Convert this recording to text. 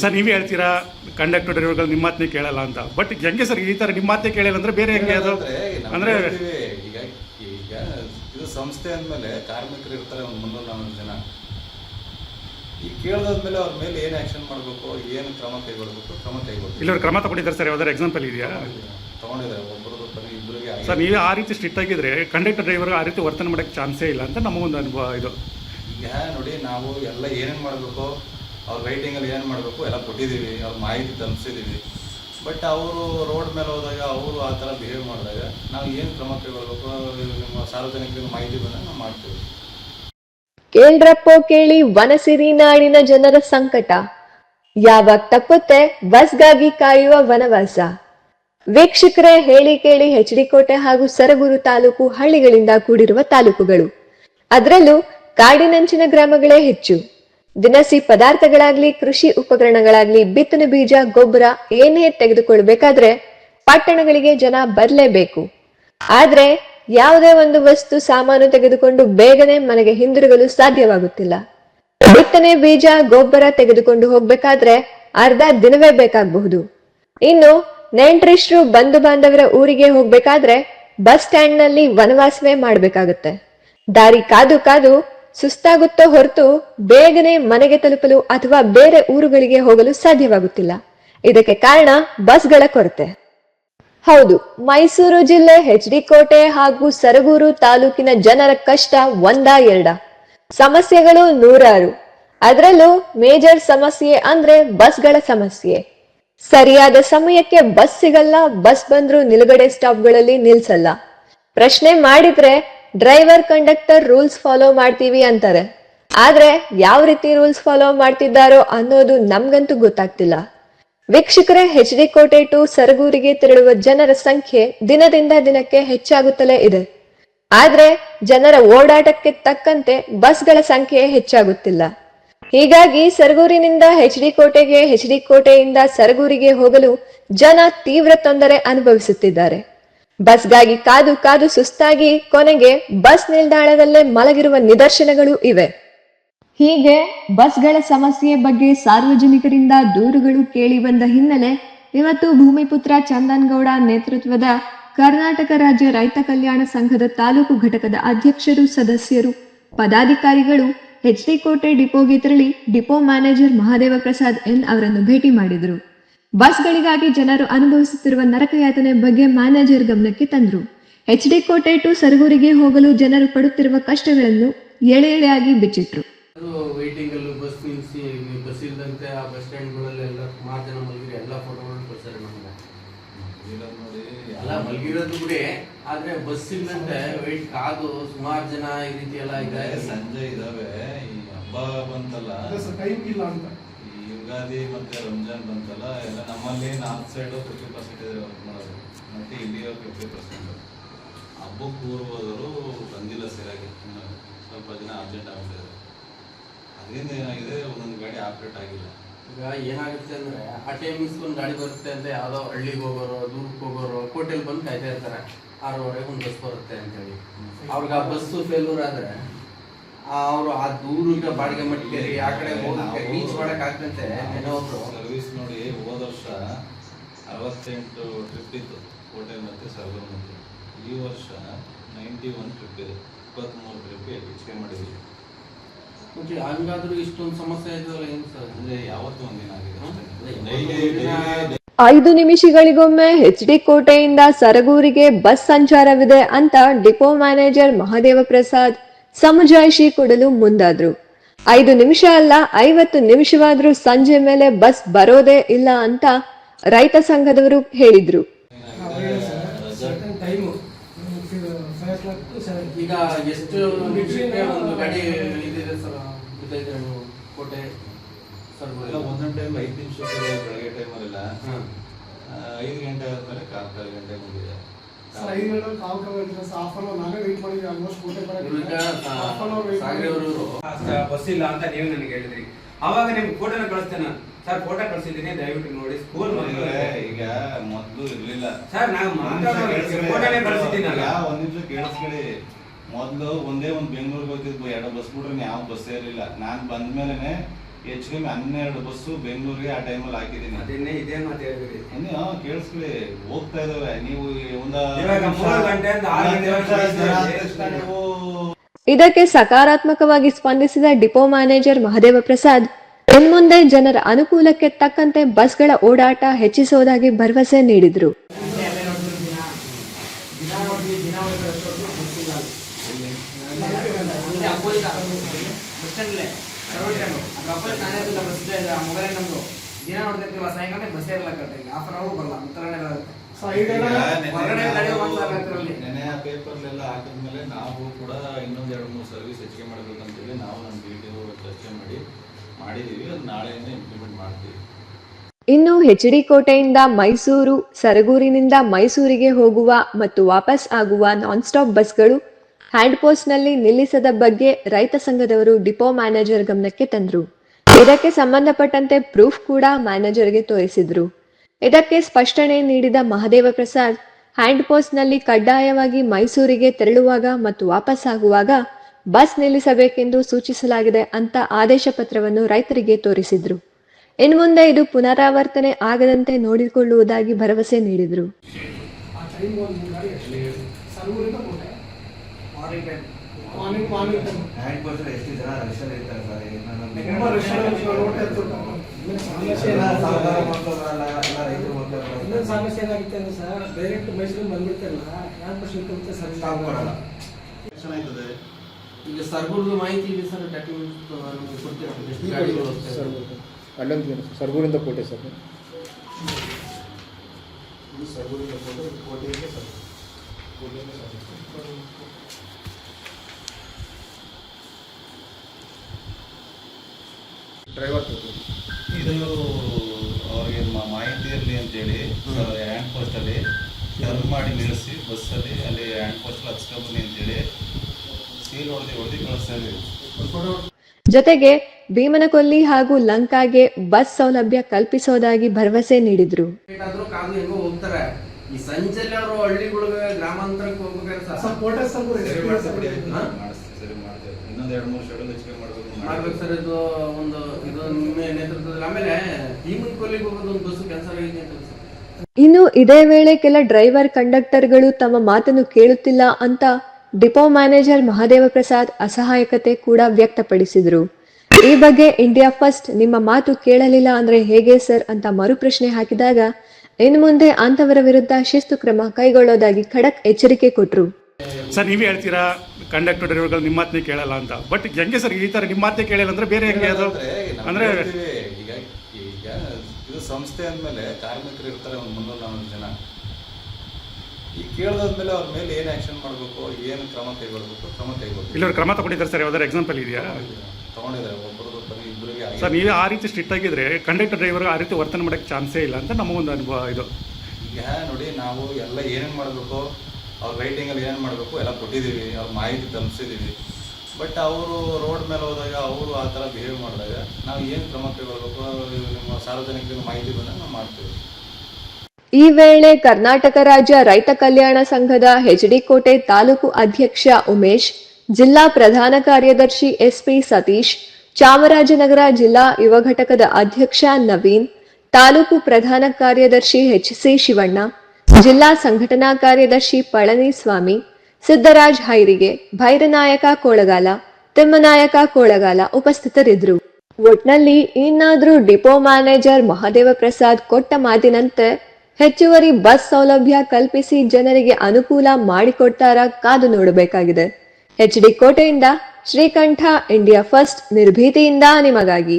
Sir ನೀವೇ ಹೇಳ್ತೀರಾ? Conductor ಡ್ರೈವರ್ಗಳು ನಿಮ್ಮ ಮಾತನ್ನೇ ಕೇಳಲ್ಲ ಅಂತ. ಬಟ್ ಹೆಂಗೆ ಸರ್ ಈ ಥರ ನಿಮ್ಮ ಮಾತೇ ಕೇಳಿಲ್ಲ ಅಂದ್ರೆ ಬೇರೆ ಹೆಂಗೆ ಅದು? ಅಂದ್ರೆ ಈಗ ಈಗ ಇದು ಸಂಸ್ಥೆ ಅಂದಮೇಲೆ ಕಾರ್ಮಿಕರು ಇರ್ತಾರೆ ಒಂದು ಮುನ್ನೂರು ನಾನೂರು ಜನ. ಈ ಕೇಳ್ದಾದ್ಮೇಲೆ ಅವ್ರ ಮೇಲೆ ಏನು ಆ್ಯಕ್ಷನ್ ಮಾಡಬೇಕು ಏನು ಕ್ರಮ ಕೈಗೊಳ್ಬೇಕು ಕ್ರಮ ಕೈಗೊಳ್ಬೇಕು ಇಲ್ಲವ್ರು ಕ್ರಮ ತಗೊಂಡಿದ್ದಾರೆ ಸರ್ ಯಾವ್ದಾದ್ರು ಎಕ್ಸಾಂಪಲ್ ಇದೆಯಾ? ತಗೊಂಡಿದ್ದಾರೆ ಒಬ್ಬರದ್ದು ಬರೀ ಇಬ್ಬರಿಗೆ ಸರ್ ನೀವು ಆ ರೀತಿ ಸ್ಟ್ರಿಕ್ಟ್ ಆಗಿದ್ರೆ ಕಂಡಕ್ಟರ್ ಡ್ರೈವರ್ ಆ ರೀತಿ ವರ್ತನೆ ಮಾಡೋಕ್ಕೆ ಚಾನ್ಸೇ ಇಲ್ಲ ಅಂತ ನಮಗೊಂದು ಅನುಭವ ಇದು. ಈಗ ನೋಡಿ ನಾವು ಎಲ್ಲ ಏನೇನು ಮಾಡಬೇಕು ಅವ್ರ ರೈಟಿಂಗಲ್ಲಿ ಏನು ಮಾಡಬೇಕು, ಎಲ್ಲ ಕೊಟ್ಟಿದ್ದೀವಿ, ಅವ್ರ ಮಾಹಿತಿ ತಲುಪಿಸಿದ್ದೀವಿ. ಬಟ್ ಅವರು ರೋಡ್ ಮೇಲೆ ಹೋದಾಗ, ಅವರು ಆ ಥರ ಬಿಹೇವ್ ಮಾಡಿದಾಗ ನಾವು ಏನು ಕ್ರಮ ಕೈಗೊಳ್ಬೇಕು, ನಿಮ್ಮ ಸಾರ್ವಜನಿಕರಿಗೆ ಮಾಹಿತಿ ಬಂದಾಗ ನಾವು ಮಾಡ್ತೀವಿ. ಕೇಳ್ರಪ್ಪೋ ಕೇಳಿ ವನಸಿರಿ ನಾಡಿನ ಜನರ ಸಂಕಟ. ಯಾವಾಗ ತಪ್ಪುತ್ತೆ, ಬಸ್ಗಾಗಿ ಕಾಯುವ ವನವಾಸ. ವೀಕ್ಷಕರೇ, ಹೇಳಿ ಕೇಳಿ ಎಚ್ ಡಿ ಕೋಟೆ ಹಾಗೂ ಸರಗೂರು ತಾಲೂಕು ಹಳ್ಳಿಗಳಿಂದ ಕೂಡಿರುವ ತಾಲೂಕುಗಳು. ಅದರಲ್ಲೂ ಕಾಡಿನಂಚಿನ ಗ್ರಾಮಗಳೇ ಹೆಚ್ಚು. ದಿನಸಿ ಪದಾರ್ಥಗಳಾಗ್ಲಿ, ಕೃಷಿ ಉಪಕರಣಗಳಾಗ್ಲಿ, ಬಿತ್ತನೆ ಬೀಜ, ಗೊಬ್ಬರ ಏನೇ ತೆಗೆದುಕೊಳ್ಬೇಕಾದ್ರೆ ಪಟ್ಟಣಗಳಿಗೆ ಜನ ಬರ್ಲೇಬೇಕು. ಆದ್ರೆ ಯಾವುದೇ ಒಂದು ವಸ್ತು, ಸಾಮಾನು ತೆಗೆದುಕೊಂಡು ಬೇಗನೆ ಮನೆಗೆ ಹಿಂದಿರುಗಲು ಸಾಧ್ಯವಾಗುತ್ತಿಲ್ಲ. ಬಿತ್ತನೆ ಬೀಜ, ಗೊಬ್ಬರ ತೆಗೆದುಕೊಂಡು ಹೋಗ್ಬೇಕಾದ್ರೆ ಅರ್ಧ ದಿನವೇ ಬೇಕಾಗಬಹುದು. ಇನ್ನು ನೆಂಟ್ರಿಷ್ಟರು ಬಂಧು ಬಾಂಧವರ ಊರಿಗೆ ಹೋಗ್ಬೇಕಾದ್ರೆ ಬಸ್ ಸ್ಟ್ಯಾಂಡ್ನಲ್ಲಿ ವನವಾಸವೇ ಮಾಡ್ಬೇಕಾಗುತ್ತೆ. ದಾರಿ ಕಾದು ಕಾದು ಸುಸ್ತಾಗುತ್ತೋ ಹೊರತು ಬೇಗನೆ ಮನೆಗೆ ತಲುಪಲು ಅಥವಾ ಬೇರೆ ಊರುಗಳಿಗೆ ಹೋಗಲು ಸಾಧ್ಯವಾಗುತ್ತಿಲ್ಲ. ಇದಕ್ಕೆ ಕಾರಣ ಬಸ್ಗಳ ಕೊರತೆ. ಹೌದು, ಮೈಸೂರು ಜಿಲ್ಲೆ ಹೆಚ್ ಡಿ ಕೋಟೆ ಹಾಗೂ ಸರಗೂರು ತಾಲೂಕಿನ ಜನರ ಕಷ್ಟ ಒಂದ ಎರಡ. ಸಮಸ್ಯೆಗಳು ನೂರಾರು. ಅದರಲ್ಲೂ ಮೇಜರ್ ಸಮಸ್ಯೆ ಅಂದ್ರೆ ಬಸ್ಗಳ ಸಮಸ್ಯೆ. ಸರಿಯಾದ ಸಮಯಕ್ಕೆ ಬಸ್ ಸಿಗಲ್ಲ, ಬಸ್ ಬಂದ್ರು ನಿಲುಗಡೆ ಸ್ಟಾಪ್ಗಳಲ್ಲಿ ನಿಲ್ಸಲ್ಲ. ಪ್ರಶ್ನೆ ಮಾಡಿದ್ರೆ ಡ್ರೈವರ್ ಕಂಡಕ್ಟರ್ ರೂಲ್ಸ್ ಫಾಲೋ ಮಾಡ್ತೀವಿ ಅಂತಾರೆ. ಆದ್ರೆ ಯಾವ ರೀತಿ ರೂಲ್ಸ್ ಫಾಲೋ ಮಾಡ್ತಿದ್ದಾರೋ ಅನ್ನೋದು ನಮ್ಗಂತೂ ಗೊತ್ತಾಗ್ತಿಲ್ಲ. ವೀಕ್ಷಕರೇ ಹೆಚ್ ಡಿ ಕೋಟೆ ಟು ಸರಗೂರಿಗೆ ತೆರಳುವ ಜನರ ಸಂಖ್ಯೆ ದಿನದಿಂದ ದಿನಕ್ಕೆ ಹೆಚ್ಚಾಗುತ್ತಲೇ ಇದೆ. ಆದ್ರೆ ಜನರ ಓಡಾಟಕ್ಕೆ ತಕ್ಕಂತೆ ಬಸ್ಗಳ ಸಂಖ್ಯೆ ಹೆಚ್ಚಾಗುತ್ತಿಲ್ಲ. ಹೀಗಾಗಿ ಸರಗೂರಿನಿಂದ ಹೆಚ್ ಡಿ ಕೋಟೆಗೆ ಹೆಚ್ ಡಿ ಕೋಟೆಯಿಂದ ಸರಗೂರಿಗೆ ಹೋಗಲು ಜನ ತೀವ್ರ ತೊಂದರೆ ಅನುಭವಿಸುತ್ತಿದ್ದಾರೆ. ಬಸ್ಗಾಗಿ ಕಾದು ಕಾದು ಸುಸ್ತಾಗಿ ಕೊನೆಗೆ ಬಸ್ ನಿಲ್ದಾಣದಲ್ಲೇ ಮಲಗಿರುವ ನಿದರ್ಶನಗಳು ಇವೆ. ಹೀಗೆ ಬಸ್ಗಳ ಸಮಸ್ಯೆ ಬಗ್ಗೆ ಸಾರ್ವಜನಿಕರಿಂದ ದೂರುಗಳು ಕೇಳಿ ಬಂದ ಹಿನ್ನೆಲೆ ಇವತ್ತು ಭೂಮಿಪುತ್ರ ಚಂದನ್ ಗೌಡ ನೇತೃತ್ವದ ಕರ್ನಾಟಕ ರಾಜ್ಯ ರೈತ ಕಲ್ಯಾಣ ಸಂಘದ ತಾಲೂಕು ಘಟಕದ ಅಧ್ಯಕ್ಷರು, ಸದಸ್ಯರು, ಪದಾಧಿಕಾರಿಗಳು, ಎಚ್ ಡಿ ಕೋಟೆ ಡಿಪೋಗೆ ತೆರಳಿ depot manager Mahadeva Prasad N ಅವರನ್ನು ಭೇಟಿ ಮಾಡಿದರು. ಬಸ್ಗಳಿಗಾಗಿ ಜನರು ಅನುಭವಿಸುತ್ತಿರುವ ನರಕಯಾತನೆ ಬಗ್ಗೆ ಮ್ಯಾನೇಜರ್ ಗಮನಕ್ಕೆ ತಂದರು. ಎಚ್ ಡಿ ಕೋಟೆ ಟು ಸರಗೂರಿಗೆ ಹೋಗಲು ಜನರು ಪಡುತ್ತಿರುವ ಕಷ್ಟಗಳನ್ನು ಎಳೆ ಎಳೆಯಾಗಿ ಬಿಚ್ಚಿಟ್ರು ವೇಟಿಂಗ್ ಅಲ್ಲೂ ಬಸ್ ನಿಲ್ಲಿಸಿ ಬಸ್ ಆ ಸುಮಾರು ಜನ ಮಲಗಿರಿ ಎಲ್ಲ ಫೋಟೋಗಳು ಕಳ್ಸಾರೆ ನಮ್ಗೆ. ಇರೋದ್ ನೋಡಿ ಎಲ್ಲ ಮಲಗಿರೋದು ಬಿಡಿ. ಆದ್ರೆ ಬಸ್ ಇಲ್ಲದಂತೆ ವೇಟ್ ಕಾದು ಸುಮಾರು ಜನ ಈ ರೀತಿ ಎಲ್ಲ ಇದೆ ಇದೆ ಸಂಜೆ ಇದಾವೆ ಈ ಹಬ್ಬ ಬಂತಲ್ಲ. ಟೈಮ್ ಇಲ್ಲ ಅಂತ. ಯುಗಾದಿ ಮತ್ತೆ ರಂಜಾನ್ ಬಂತಲ್ಲ ಎಲ್ಲ ನಮ್ಮಲ್ಲಿ ನಾರ್ತ್ ಸೈಡ್ ಫಿಫ್ಟಿ ಪರ್ಸೆಂಟ್ ಇದೆ ವರ್ಕ್ ಮಾಡೋದು. ಮತ್ತೆ ಇಲ್ಲಿ ಫಿಫ್ಟಿ ಪರ್ಸೆಂಟ್ ಹಬ್ಬಕ್ಕೆ ಊರು ಹೋದವರು ಬಂದಿಲ್ಲ ಸರಿಯಾಗಿ. ಸ್ವಲ್ಪ ದಿನ ಅರ್ಜೆಂಟ್ ಆಗ್ಬಿಟ್ಟಿದೆ ಅದರಿಂದ ಏನಾಗಿದೆ ಒಂದೊಂದು ಗಾಡಿ ಆಪ್ರೇಟ್ ಆಗಿಲ್ಲ. ಈಗ ಏನಾಗುತ್ತೆ ಅಂದ್ರೆ ಆ ಟೈಮ್ ಒಂದು ಗಾಡಿ ಬರುತ್ತೆ ಅಂತ ಯಾವುದೋ ಹಳ್ಳಿಗೆ ಹೋಗೋರು ದೂರಕ್ಕೆ ಹೋಗೋರು ಕೋಟೆಲ್ ಬಂದು ಕಾಯ್ತಾ ಇರ್ತಾರೆ. ಆರೂವರೆಗೆ ಒಂದು ಬಸ್ ಬರುತ್ತೆ ಅಂತೇಳಿ. ಅವ್ರಿಗೆ ಆ ಬಸ್ಸು ಫೇಲ್ಯೂರ್ ಆದ್ರೆ ಅವರು ಆ ದೂರದ ಬಾಡಿಗೆ ಮಟ್ಟಿಗೆ ಆ ಕಡೆ ಹೋಗಕ್ಕೆ ರೀಚ್ ಮಾಡಕ್ ಆಗ್ತಂತೆ ಏನೋ ಒಬ್ರು ಸರ್ವಿಸ್ ನೋಡಿ ಹೋದ ವರ್ಷ ಅರವತ್ತೆಂಟು ಟ್ರಿಪ್ ಇತ್ತು. ಕೋಟೆ ಮತ್ತು ಸರ್ವರ್ ಮತ್ತು. ಈ ವರ್ಷ ನೈಂಟಿ ಒನ್ ಟ್ರಿಪ್ ಇದೆ ಇಪ್ಪತ್ತ್ಮೂರು ಟ್ರಿಪ್ ಹೆಚ್ಚಿಗೆ ಮಾಡಿದ್ವಿ ಹಂಗಾದ್ರೂ ಇಷ್ಟೊಂದು ಸಮಸ್ಯೆ ಇದೆಯಲ್ಲ ಏನು ಸರ್? ಅಂದರೆ ಯಾವತ್ತೂ ಒಂದಿನ ಆಗಿದೆ ಐದು ನಿಮಿಷಗಳಿಗೊಮ್ಮೆ ಎಚ್ ಡಿ ಕೋಟೆಯಿಂದ ಸರಗೂರಿಗೆ ಬಸ್ ಸಂಚಾರವಿದೆ ಅಂತ ಡಿಪೋ ಮ್ಯಾನೇಜರ್ ಮಹಾದೇವ ಪ್ರಸಾದ್ ಸಮಜಾಯಿಷಿ ಕೊಡಲು ಮುಂದಾದ್ರು. ಐದು ನಿಮಿಷ ಅಲ್ಲ ಐವತ್ತು ನಿಮಿಷವಾದ್ರೂ ಸಂಜೆ ಮೇಲೆ ಬಸ್ ಬರೋದೇ ಇಲ್ಲ ಅಂತ ರೈತ ಸಂಘದವರು ಹೇಳಿದ್ರು. ಐದು ಗಂಟೆ ಆದ್ಮೇಲೆ ಕಾಲ್ ಕಾಲು ಗಂಟೆ ಮುಗಿದೆ ಬಸ್ ಇಲ್ಲ ಅಂತ ನೀವು ನನಗೆ ಹೇಳಿದ್ರಿ. ಅವಾಗ ನಿಮ್ಗೆ ಫೋಟೋನ ಕಳಿಸ್ತೇನೆ. ಸರ್ ಫೋಟೋ ಕಳಿಸಿದ್ದೀನಿ ದಯವಿಟ್ಟು ನೋಡಿ. ಸ್ಕೂಲ್ ಈಗ ಮೊದಲು ಇರ್ಲಿಲ್ಲ. ಸರ್ ನಾವು ಫೋಟೋನೇ ಕಳಿಸಿದ್ದೀನಲ್ಲ. ಒಂದ್ ನಿಮಿಷ ಕೇಳಿಸ್ಕೊಳ್ಳಿ. ಮೊದಲು ಒಂದೇ ಒಂದು ಬೆಂಗಳೂರಿಗೆ ಹೋಗ್ತಿದ್ವು. ಎರಡು ಬಸ್ ಬಿಟ್ರೆ ಯಾವ ಬಸ್ ಇರಲಿಲ್ಲ. ನಾನು ಬಂದ್ಮೇಲೆ ಹೆಚ್ಚು ಕಮ್ಮಿ ಹನ್ನೆರಡು ಬಸ್ಸು ಬೆಂಗಳೂರಿಗೆ ಆ ಟೈಮಲ್ಲಿ ಹಾಕಿದ್ದೀನಿ. ಅದನ್ನೇ ಇದೇ ಮಾತು ಹೇಳಿದ್ರಿ ಇನ್ನು ಹಾ, ಕೇಳಿಸ್ಕೊಳ್ಳಿ. ಹೋಗ್ತಾ ಇದಾವೆ. ನೀವು ಒಂದು ಇವಾಗ ಮೂರು ಗಂಟೆಯಿಂದ ಆರು ಗಂಟೆ ತಕ್ಷಣ ನೀವು ಇದಕ್ಕೆ ಸಕಾರಾತ್ಮಕವಾಗಿ ಸ್ಪಂದಿಸಿದ ಡಿಪೋ ಮ್ಯಾನೇಜರ್ ಮಹದೇವ ಪ್ರಸಾದ್ ಇನ್ಮುಂದೆ ಜನರ ಅನುಕೂಲಕ್ಕೆ ತಕ್ಕಂತೆ ಬಸ್ಗಳ ಓಡಾಟ ಹೆಚ್ಚಿಸುವುದಾಗಿ ಭರವಸೆ ನೀಡಿದ್ರು. ದಿನ ನೋಡ್ತಿರ್ತೀವಲ್ಲ ಸಾಯಂಕಾಲ ಬಸ್ಸೇ ಇರಲ್ಲ ಕರೆಕ್ಟಾಗಿ ಹಾಫ್ ಅನ್ ಅವರ್ ಬರಲ್ಲ ಮುತ್ತಲನೇ ಬರುತ್ತೆ ಸೈಡೆಲ್ಲ ಹೊರಗಡೆ ಗಾಡಿ ಹೋಗ್ತಾ ಇರ್ತೀರಲ್ಲಿ. ನೆನೆ ಆ ಪೇಪರ್ಲೆಲ್ಲ ಹಾಕಿದ್ಮೇಲೆ ನಾವು ಕೂಡ ಇನ್ನೊಂದ್ ಎರಡು ಮೂರು ಸರ್ವಿಸ್ ಹೆಚ್ಚಿಗೆ ಮಾಡ್ಬೇಕಂತೇಳಿ ನಾವು ನಮ್ಮ ಡಿ ಟಿ ಚರ್ಚೆ ಮಾಡಿ ಮಾಡಿದೀವಿ ಅದು ನಾಳೆಯಿಂದ ಇಂಪ್ಲಿಮೆಂಟ್ ಮಾಡ್ತೀವಿ ಇನ್ನು ಹೆಚ್ಡಿ ಕೋಟೆಯಿಂದ ಮೈಸೂರು ಸರಗೂರಿನಿಂದ ಮೈಸೂರಿಗೆ ಹೋಗುವ ಮತ್ತು ವಾಪಸ್ ಆಗುವ ನಾನ್ ಸ್ಟಾಪ್ ಬಸ್ಗಳು ಹ್ಯಾಂಡ್ ಪೋಸ್ಟ್ನಲ್ಲಿ ನಿಲ್ಲಿಸದ ಬಗ್ಗೆ ರೈತ ಸಂಘದವರು ಡಿಪೋ ಮ್ಯಾನೇಜರ್ ಗಮನಕ್ಕೆ ತಂದ್ರು. ಇದಕ್ಕೆ ಸಂಬಂಧಪಟ್ಟಂತೆ ಪ್ರೂಫ್ ಕೂಡ ಮ್ಯಾನೇಜರ್ಗೆ ತೋರಿಸಿದ್ರು. ಇದಕ್ಕೆ ಸ್ಪಷ್ಟನೆ ನೀಡಿದ ಮಹದೇವ ಪ್ರಸಾದ್, ಹ್ಯಾಂಡ್ ಪೋಸ್ಟ್ನಲ್ಲಿ ಕಡ್ಡಾಯವಾಗಿ ಮೈಸೂರಿಗೆ ತೆರಳುವಾಗ ಮತ್ತು ವಾಪಸ್ಸಾಗುವಾಗ ಬಸ್ ನಿಲ್ಲಿಸಬೇಕೆಂದು ಸೂಚಿಸಲಾಗಿದೆ ಅಂತ ಆದೇಶ ಪತ್ರವನ್ನು ರೈತರಿಗೆ ತೋರಿಸಿದ್ರು. ಇನ್ನು ಮುಂದೆ ಇದು ಪುನರಾವರ್ತನೆ ಆಗದಂತೆ ನೋಡಿಕೊಳ್ಳುವುದಾಗಿ ಭರವಸೆ ನೀಡಿದರು ಆ ಟೈಮ್ ಒಂದು ಗಾಡಿ ಅಷ್ಟೇ ಸರ್ವೂರಿಂದ ಕೋಟೆ ಮಾರ್ನಿಂಗ್ ಮಾರ್ನಿಂಗ್ ಹ್ಯಾಂಡ್ ಪೋಸ್ಟ್ ಎಷ್ಟು ಜನ ರಶಲ್ಲಿ ಇರ್ತಾರೆ ಸರ್ ತುಂಬ ಎಲ್ಲ ರೈತರು ಮಾಡ್ತಾರೆ ಇನ್ನೊಂದು ಸಮಸ್ಯೆ ಏನಾಗುತ್ತೆ ಅಂದ್ರೆ ಸರ್ ಡೈರೆಕ್ಟ್ ಮೈಸೂರಿಗೆ ಬಂದ್ಬಿಡ್ತಾರಲ್ಲ ಯಾವ ಪ್ರಶ್ನೆ ಅಂತ ಸರ್ ಸ್ಟಾಪ್ ಕೊಡಲ್ಲ. ಚೆನ್ನಾಗ್ತದೆ ಈಗ ಸರ್ಗುರ್ದು ಮಾಹಿತಿ ಇದೆ ಸರ್ ಡಾಕ್ಯುಮೆಂಟ್ ನಮಗೆ ಕೊಡ್ತೀರಾ ಎಷ್ಟು ಗಾಡಿಗಳು ಕೋಟೆ ಕೋಟೆ ಸರ್ಗೂರಿಂದ ಕೋಟೆ ಸರ್ ಡ್ರೈವರ್ ಇದು ಅವ್ರಿಗೆ ಮ- ಮಾಹಿತಿ ಇರಲಿ ಅಂತೇಳಿ ಹ್ಯಾಂಡ್ ಪೋಸ್ಟಲ್ಲಿ ಟರ್ನ್ ಮಾಡಿ ನಿಲ್ಲಿಸಿ ಬಸ್ಸಲ್ಲಿ ಅಲ್ಲಿ ಹ್ಯಾಂಡ್ ಪೋಸ್ಟ್ ಹಚ್ಕೊಂಬನ್ನಿ ಅಂತೇಳಿ ಸೀಲ್ ಹೊಡೆದು ಹೊಡೆದು ಕಳಿಸ್ತಾ ಇದ್ದೀವಿ. ಜೊತೆಗೆ ಭೀಮನಕೊಲ್ಲಿ ಹಾಗೂ ಲಂಕಾಗೆ ಬಸ್ ಸೌಲಭ್ಯ ಕಲ್ಪಿಸೋದಾಗಿ ಭರವಸೆ ನೀಡಿದ್ರು. ಆದ್ರೂ ಹೆಂಗೋ ಹೋಗ್ತಾರೆ. ಈ ಅವರು ಹಳ್ಳಿಗಳಿಗೆ ಗ್ರಾಮಾಂತರಕ್ಕೆ ಹೋಗ್ಬೇಕಾದ್ರೆ ಸರ್ ಸರ್ ಕೋಟೆ ಸ್ವಲ್ಪ ಸರಿ ಮಾಡ್ತೀವಿ. ಹಾ? ಮಾಡಿಸ್ತೀವಿ ಸರಿ ಮಾಡ್ತೇವೆ. ಇನ್ನೊಂದು ಎರಡು ಮೂರು ಶೆಡ್ಯೂಲ್ ಹೆಚ್ಚಿಗೆ ಮಾಡಬೇಕು ಸರ್ ಇದು ಒಂದು ಇದು ನಿಮ್ಮ ನೇತೃತ್ವದಲ್ಲಿ. ಆಮೇಲೆ ಭೀಮನ್ ಕೊಲ್ಲಿಗೆ ಹೋಗೋದು ಒಂದು ಬಸ್ ಕ್ಯಾನ್ಸಲ್ ಆಗಿದೆ ಅಂತ ಸರ್ ಇನ್ನು ಇದೇ ವೇಳೆ ಕೆಲ ಡ್ರೈವರ್ ಕಂಡಕ್ಟರ್ಗಳು ತಮ್ಮ ಮಾತನ್ನು ಕೇಳುತ್ತಿಲ್ಲ ಅಂತ ಡಿಪೋ ಮ್ಯಾನೇಜರ್ ಮಹಾದೇವ ಪ್ರಸಾದ್ ಅಸಹಾಯಕತೆ ಕೂಡ ವ್ಯಕ್ತಪಡಿಸಿದ್ರು. ಈ ಬಗ್ಗೆ ಇಂಡಿಯಾ ಫಸ್ಟ್ ನಿಮ್ಮ ಮಾತು ಕೇಳಲಿಲ್ಲ ಅಂದ್ರೆ ಹೇಗೆ ಸರ್ ಅಂತ ಮರುಪ್ರಶ್ನೆ ಹಾಕಿದಾಗ ಇನ್ನು ಮುಂದೆ ಅಂತವರ ವಿರುದ್ಧ ಶಿಸ್ತು ಕ್ರಮ ಕೈಗೊಳ್ಳೋದಾಗಿ ಖಡಕ್ ಎಚ್ಚರಿಕೆ ಕೊಟ್ರು. ಸರ್ ನೀವೇ ಹೇಳ್ತೀರಾ? ಕಂಡಕ್ಟರ್ ಡ್ರೈವರ್ಗಳು ನಿಮ್ಮ ಮಾತನ್ನೇ ಕೇಳಲ್ಲ ಅಂತ. ಬಟ್ ಹೆಂಗೆ ಸರ್ ಈ ಥರ ನಿಮ್ಮ ಮಾತೇ ಕೇಳಿಲ್ಲ ಅಂದ್ರೆ ಬೇರೆ ಹೆಂಗೆ ಅದು? ಅಂದ್ರೆ ಈಗ ಈಗ ಇದು ಸಂಸ್ಥೆ ಅಂದಮೇಲೆ ಕಾರ್ಮಿಕರು ಇರ್ತಾರೆ ಒಂದು ಮುನ್ನೂರು ನಾನ್ನೂರು ಜನ. ಈ ಕೇಳ್ದಾದ್ಮೇಲೆ ಅವ್ರ ಮೇಲೆ ಏನು ಆ್ಯಕ್ಷನ್ ಮಾಡಬೇಕು ಏನು ಕ್ರಮ ಕೈಗೊಳ್ಬೇಕು ಕ್ರಮ ಕೈಗೊಳ್ಬೇಕು. ಇಲ್ಲವ್ರು ಕ್ರಮ ತಗೊಂಡಿದ್ದಾರೆ ಸರ್ ಯಾವ್ದಾರು ಎಕ್ಸಾಂಪಲ್ ಇದೆಯಾ? ತಗೊಂಡಿದ್ದಾರೆ ಒಬ್ಬರದ್ದು ಬರೀ ಇಬ್ಬರಿಗೆ ಸರ್ ನೀವು ಆ ರೀತಿ ಸ್ಟ್ರಿಕ್ಟ್ ಆಗಿದ್ರೆ ಕಂಡಕ್ಟರ್ ಡ್ರೈವರ್ ಆ ರೀತಿ ವರ್ತನೆ ಮಾಡೋಕ್ಕೆ ಚಾನ್ಸೇ ಇಲ್ಲ ಅಂತ ನಮಗೊಂದು ಅನುಭವ ಇದು. ಈಗ ನೋಡಿ ನಾವು ಎಲ್ಲ ಏನೇನು ಮಾಡಬೇಕು ಅವ್ರ ರೈಟಿಂಗಲ್ಲಿ ಏನು ಮಾಡಬೇಕು ಎಲ್ಲ ಕೊಟ್ಟಿದ್ದೀವಿ, ಅವ್ರ ಮಾಹಿತಿ ತಲುಪಿಸಿದ್ದೀವಿ. ಬಟ್ ಅವರು ರೋಡ್ ಮೇಲೆ ಹೋದಾಗ, ಅವರು ಆ ಥರ ಬಿಹೇವ್ ಮಾಡಿದಾಗ ನಾವು ಏನು ಕ್ರಮ ಕೈಗೊಳ್ಬೇಕು, ನಿಮ್ಮ ಸಾರ್ವಜನಿಕರಿಗೆ ಮಾಹಿತಿ ಬಂದಾಗ ನಾವು ಮಾಡ್ತೀವಿ. ಈ ವೇಳೆ ಕರ್ನಾಟಕ ರಾಜ್ಯ ರೈತ ಕಲ್ಯಾಣ ಸಂಘದ ಹೆಚ್ಡಿ ಕೋಟೆ ತಾಲೂಕು ಅಧ್ಯಕ್ಷ ಉಮೇಶ್, ಜಿಲ್ಲಾ ಪ್ರಧಾನ ಕಾರ್ಯದರ್ಶಿ ಎಸ್ಪಿ ಸತೀಶ್, ಚಾಮರಾಜನಗರ ಜಿಲ್ಲಾ ಯುವ ಘಟಕದ ಅಧ್ಯಕ್ಷ ನವೀನ್, ತಾಲೂಕು ಪ್ರಧಾನ ಕಾರ್ಯದರ್ಶಿ ಎಚ್ಸಿ ಶಿವಣ್ಣ ಜಿಲ್ಲಾ ಸಂಘಟನಾ ಕಾರ್ಯದರ್ಶಿ ಪಳನಿಸ್ವಾಮಿ, ಸಿದ್ದರಾಜ್ ಹೈರಿಗೆ ಭೈರನಾಯಕ ಕೋಳಗಾಲ, ತಿಮ್ಮನಾಯಕ ಕೋಳಗಾಲ ಉಪಸ್ಥಿತರಿದ್ದರು. ಒಟ್ನಲ್ಲಿ ಇನ್ನಾದ್ರೂ ಡಿಪೋ ಮ್ಯಾನೇಜರ್ ಮಹಾದೇವ ಪ್ರಸಾದ್ ಕೊಟ್ಟ ಮಾತಿನಂತೆ ಹೆಚ್ಚುವರಿ ಬಸ್ ಸೌಲಭ್ಯ ಕಲ್ಪಿಸಿ ಜನರಿಗೆ ಅನುಕೂಲ ಮಾಡಿಕೊಡ್ತಾರ ಕಾದು ನೋಡಬೇಕಾಗಿದೆ. ಎಚ್ ಡಿ ಕೋಟೆಯಿಂದ ಶ್ರೀಕಂಠ, ಇಂಡಿಯಾ ಫಸ್ಟ್ ನಿರ್ಭೀತಿಯಿಂದ ನಿಮಗಾಗಿ.